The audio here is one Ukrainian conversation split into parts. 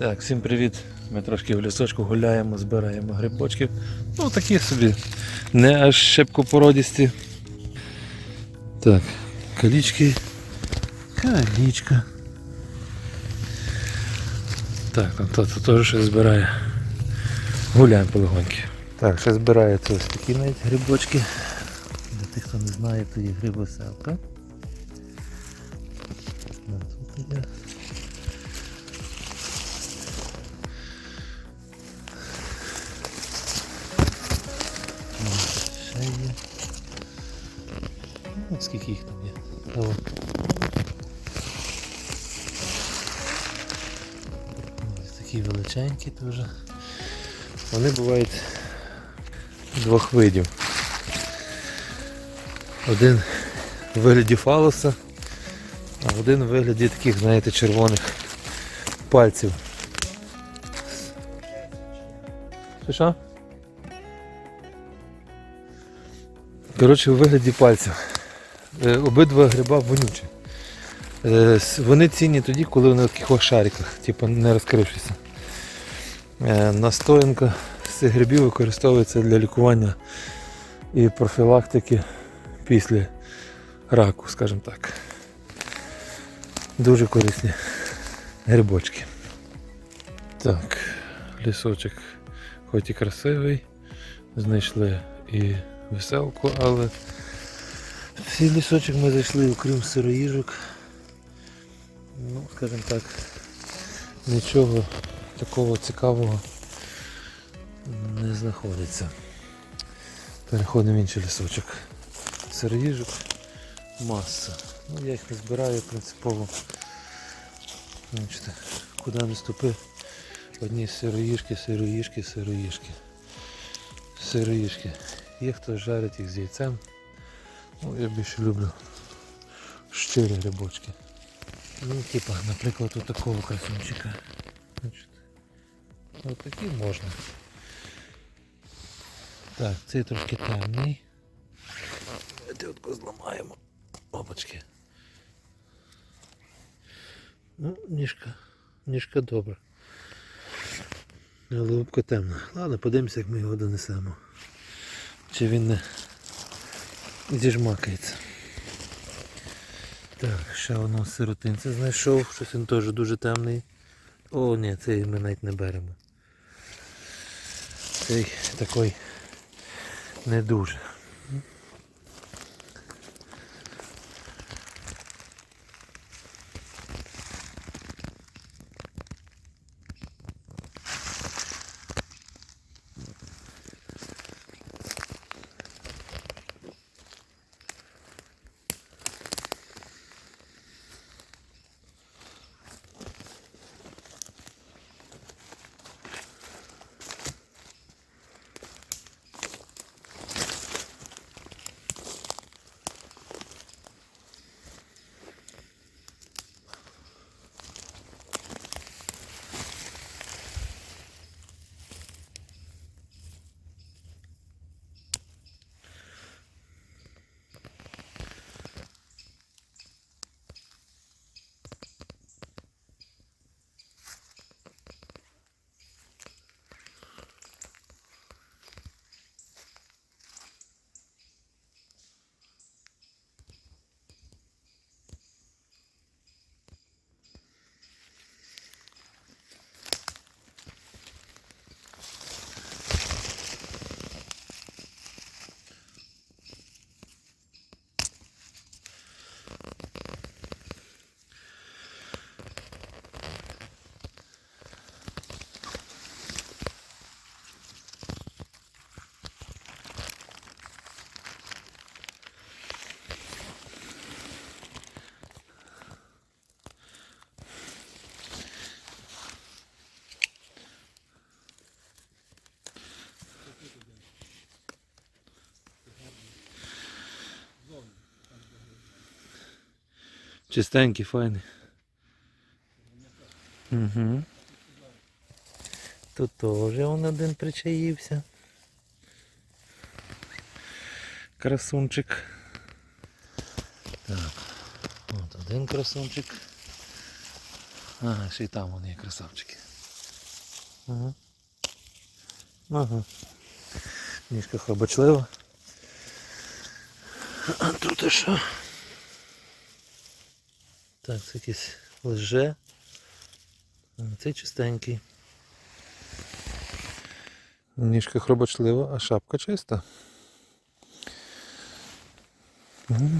Так, всім привіт. Ми трошки в лісочку гуляємо, збираємо грибочки. Ну такі собі. Не аж шепкопородісті. Так, калічки. Калічка. Так, там тато теж щось збирає. Гуляємо полегоньки. Так, ще збираються ось такі навіть грибочки. Для тих, хто не знає, то є грибоселка. Скільки їх там є? О. Ось такі величенькі теж. Вони бувають двох видів. Один в вигляді фалоса, а один в вигляді таких, знаєте, червоних пальців. Що що? Коротше, у вигляді пальців. Е, Обидва гриба вонючі. Е, Вони цінні тоді, коли вони в таких шариках, типу не розкрившися. Е, Настоянка з цих грибів використовується для лікування і профілактики після раку, скажімо так. Дуже корисні грибочки. Так, лісочок хоч і красивий, знайшли і веселку, але в лісочок ми зайшли, окрім сироїжок. Ну, скажімо так, нічого такого цікавого не знаходиться. Переходимо в інший лісочок. Сироїжок маса. Ну, я їх не збираю принципово. Бачите, куди не ступи, одні сироїжки, сироїжки, сироїжки. Сироїжки. Є хто жарить їх з яйцем. Ну, я більше люблю щирі грибочки. Ну, типа, наприклад, от такого красунчика. От такі можна. Так, цей трошки темний. Давайте отко зламаємо. Опачки. Ну, ніжка. Ніжка добра. Але темна. Ладно, подивимося, як ми його донесемо. Чи він не зіжмакається. Так, ще воно сиротинця знайшов, щось він теж дуже темний. О, ні, цей ми навіть не беремо. Цей такий не дуже. Чистенький, файний. Угу. Тут теж он один причаївся. Красунчик. Так. От один красунчик. Ага, ще й там вони є красавчики. Ага. Ага. Ніжка хробочлива. А тут і що? Так, це якийсь лже. А, Цей чистенький. Ніжка хробочлива, а шапка чиста. Ну,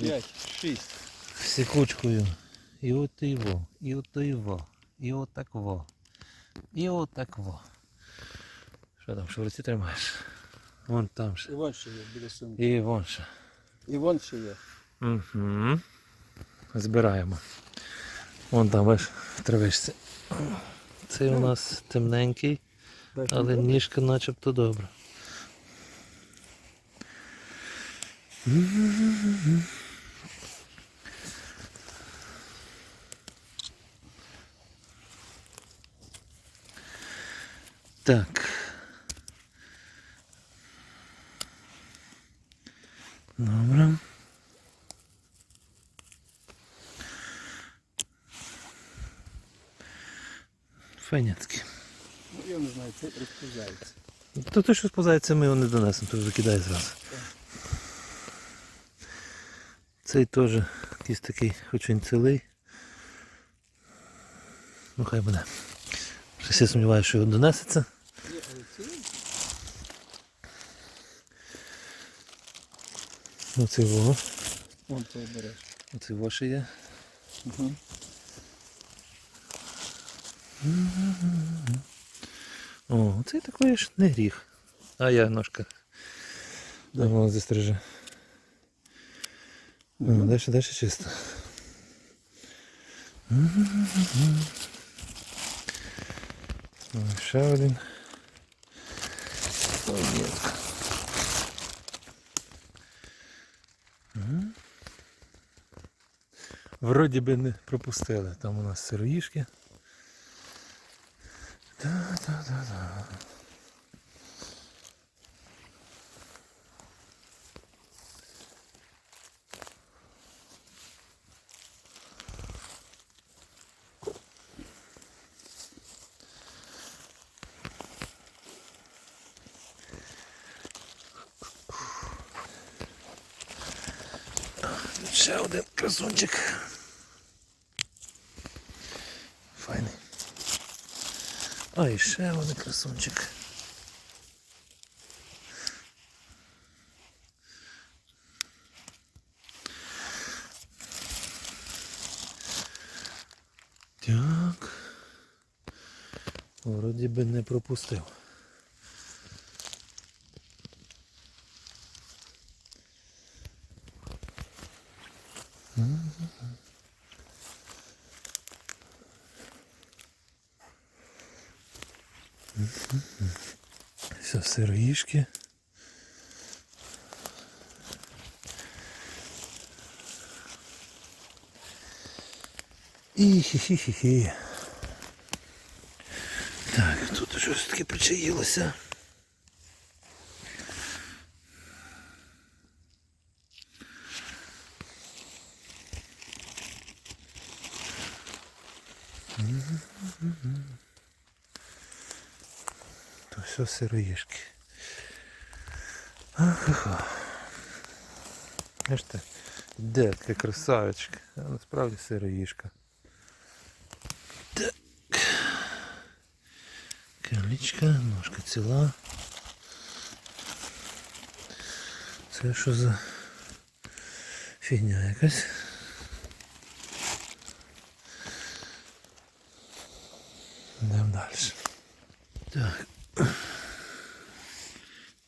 П'ять, шість. всі кучкою. І от і во, і от і во, і от так во. І от так во. Що там, що в руці тримаєш? Вон там ще. І вон ще є біля сумки. І вон ще. І вон ще є. Угу. Збираємо. Вон там бачиш, в травичці. Цей у нас темненький, але ніжка начебто добра. Так. Добре. Файняцький. Ну, я не знаю, це розповзається. То те, що сповзається, ми його не донесемо, то викидай зразу. Цей теж якийсь такий, хоч він цілий. Ну хай буде. Я сумніваюся, що його донесеться. Є, але цілий? Оцей во. Вон це береш. Оцей во ще є. Угу. О, цей такий ж не гріх. А я ножка. Да. Воно застриже. О, далі, далі чисто. О, ще один. Понятно. Вроді би не пропустили. Там у нас сироїшки. Та-та-та-та. Ще один красунчик. Файний. А, і ще один красунчик. Так. Вроді би не пропустив. Все сироїшки. І хі-хі-хі-хі. Так, тут щось таке причаїлося. То все сироїшки. Ах-ха. Бачите, де така красавичка, а насправді сироїшка. Так. Калічка, ножка ціла. Це що за фігня якась? Йдемо далі. Так.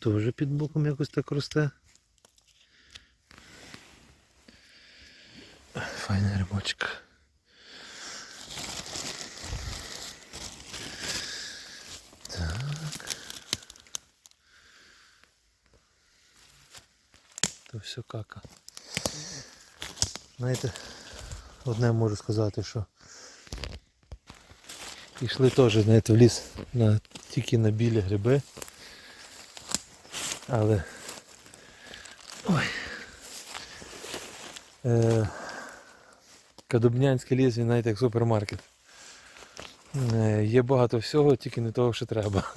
Тоже під боком якось так росте. Файна рибочка. Так. То все кака. Знаєте, одне можу сказати, що Пішли теж, знаєте, в ліс на, тільки на білі гриби. Але. Ой. Е, Кадубнянський ліс, він навіть як супермаркет. Е, є багато всього, тільки не того, що треба.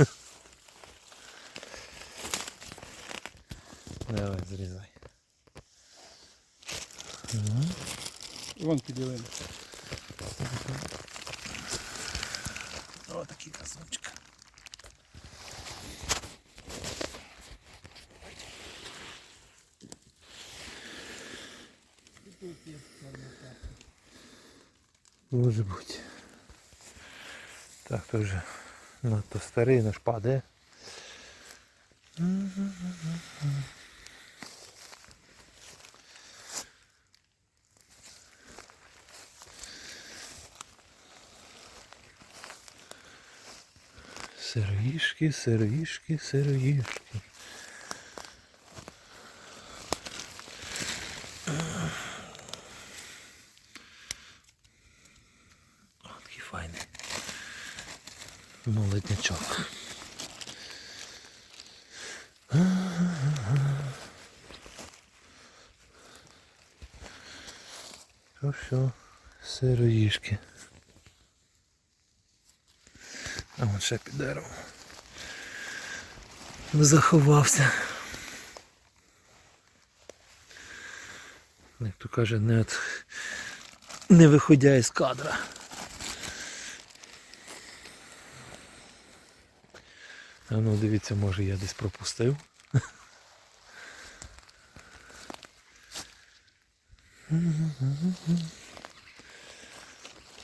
Давай, зрізай. Вон піділили. О, такий красавчик. Може бути. Так, то вже надто старий наш падає. Сироїшки, сироїшки, сироїшки. О, такий файний. Молоднячок. Що, що? Сироїшки. А вон ще під деревом. Заховався. Як то каже, не, от... не виходя із кадра. А ну дивіться, може я десь пропустив.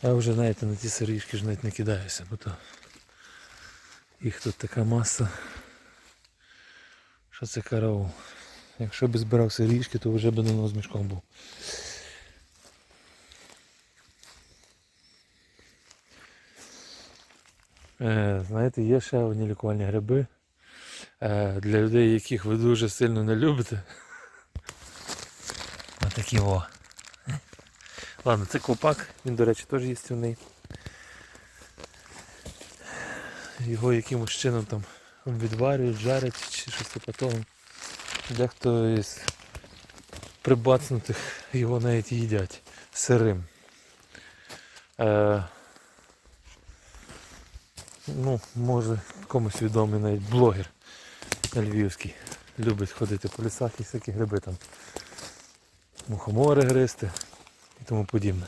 Я вже, знаєте, на ті сиріжки ж навіть не кидаюся, бо то їх тут така маса. Що це караул? Якщо б збирав сиріжки, то вже б давно з мішком був. Е, знаєте, є ще одні лікувальні гриби. Е, для людей, яких ви дуже сильно не любите. Отакі о. Ладно, це копак, він, до речі, теж їстівний. Його якимось чином там відварюють, жарять чи щось типу того. Дехто із прибацнутих його навіть їдять сирим. Е, ну, може комусь відомий навіть блогер львівський. Любить ходити по лісах і всякі гриби там. Мухомори гристи і тому подібне.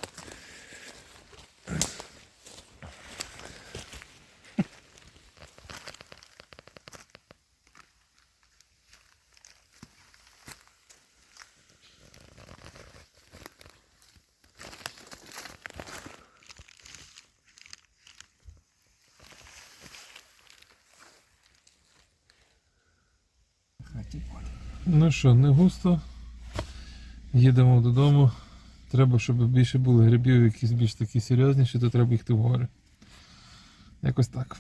Ну що, не густо. Їдемо додому. Треба, щоб більше було грибів, якісь більш такі серйозніші, то треба їхати в гори. Якось так.